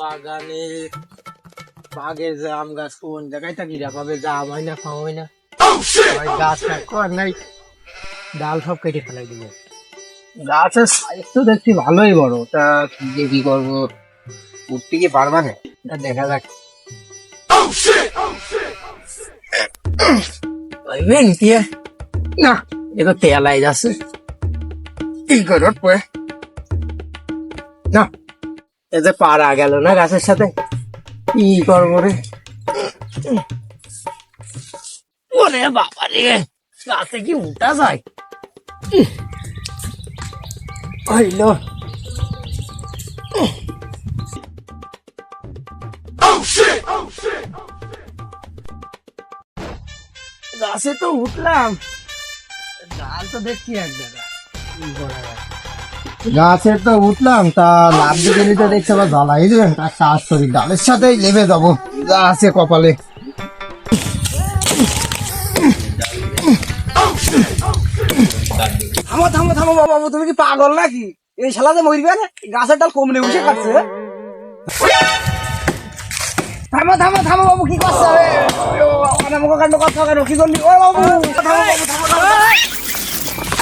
বাগানে বাগের যে আম গাছ কোন জায়গায় থাকি রা? পাবে যা হয় না খাওয়াই না। গাছ রাখো আর নাই ডাল সব কেটে ফেলাই দিব। গাছের সাইজ তো দেখছি ভালোই বড়। তা কি যে কি করব? উঠতে কি পারবা না? দেখা যাক। কি আর? না। এ তো তেলাই যাচ্ছে কি করো না। এতে পারা গেল না গাছের সাথে? কি করব রে? ওরে বাবা রে, গাছে কি উঠা যায়? গাছে তো উঠলাম। ডাল তো দেখছি এক জায়গা কি করা যায়? গাছে তো উঠলাম, তা লাভ দিকে দেখছি আবার জ্বালাই দেবেন তার কাজ করি, ডালের সাথেই লেবে যাব। যা আছে কপালে। থামো থামো থামো, বাবা, তুমি কি পাগল নাকি? এই শালা যে মরবে না? গাছের ডাল কমলে উঠে কাটছে। থামো থামো থামো, বাবু, কি করছ? মুখ কাণ্ড কথা কেন? কি করলি? ও, বাবু, থামো থামো থামো।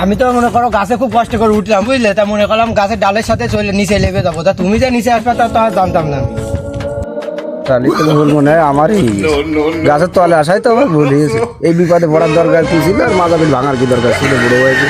আমি তো মনে করো গাছে খুব কষ্ট করে উঠলাম বুঝলে? তা মনে করলাম গাছের ডালের সাথে চলে নিচে লেবে যাব তা তুমি যে নিচে আসবে তা তো আর জানতাম না আমি। তাহলে তো ভুল মনে হয় আমারই। গাছের তলে আসাই তো আমার ভুল হয়েছে এই বিপদে পড়ার দরকার কি ছিল? আর মাথা ভাঙার কি দরকার ছিল? বুড়ো হয়েছে